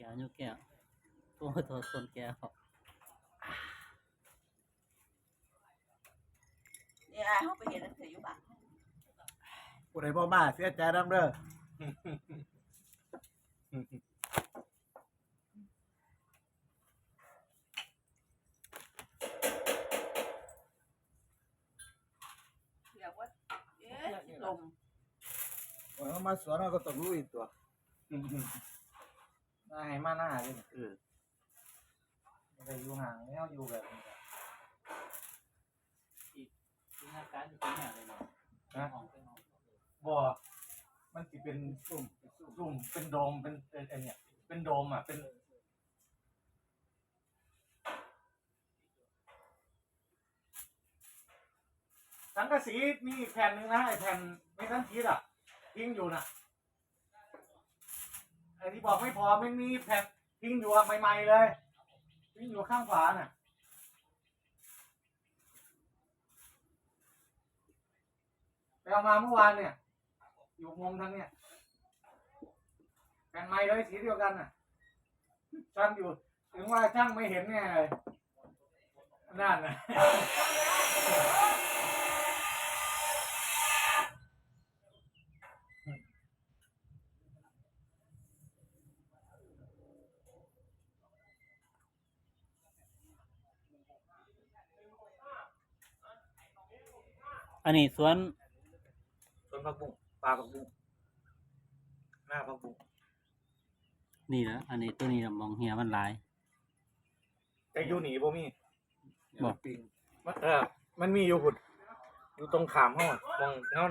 แก้วนิ้วแก้วโอ้โทษคนแก้วนี่อายเขาไปเห็นนั่นเธออยู่บ้านผู้ใดบ่มาเสียใจนํเด้อเรียกว่าเอ๊ะลม โอ้ยมาสวนเราก็ต้องรู้อีกตัว น่าให้มาหน้าเลยเออไม่อยู่ห่างแล้วอยู่แบบนี้จินตนาการอยู่ที่เนี่ยเลยเนาะนะห้องเป็นห้องบ่มันสิเป็นซุ่มซุ่มเป็นโดมเป็นเป็นไอ้เนี่ยเป็นโดมอะเป็นสังกะสีมีอีกแผ่นหนึ่งนะไอแผ่นไม่ทั้งชีอะทิ้งอยู่น่ะ ไอ้ที่บอกไม่พอไม่มีแผ่นทิ้งอยู่อะใหม่ๆเลยทิ้งอยู่ข้างขวาน่ะไปเอามาเมื่อวานเนี่ย อยู่มุมทั้งเนี่ยแผ่นไม้เลยสีเดียวกันน่ะช่างอยู่ถึงว่าช่างไม่เห็นไงเลยนั่นนะ อันนี้สวนต้นผักบุ้งปลาผักบุ้งหน้าผักบุ้งนี่นะอันนี้ตัวนี้น่ะมองเหียมันหลาย แต่อยู่หนีบ่มีบอก มันเออมันมีอยู่หุ่นอยู่ตรงขามห้องมองเงา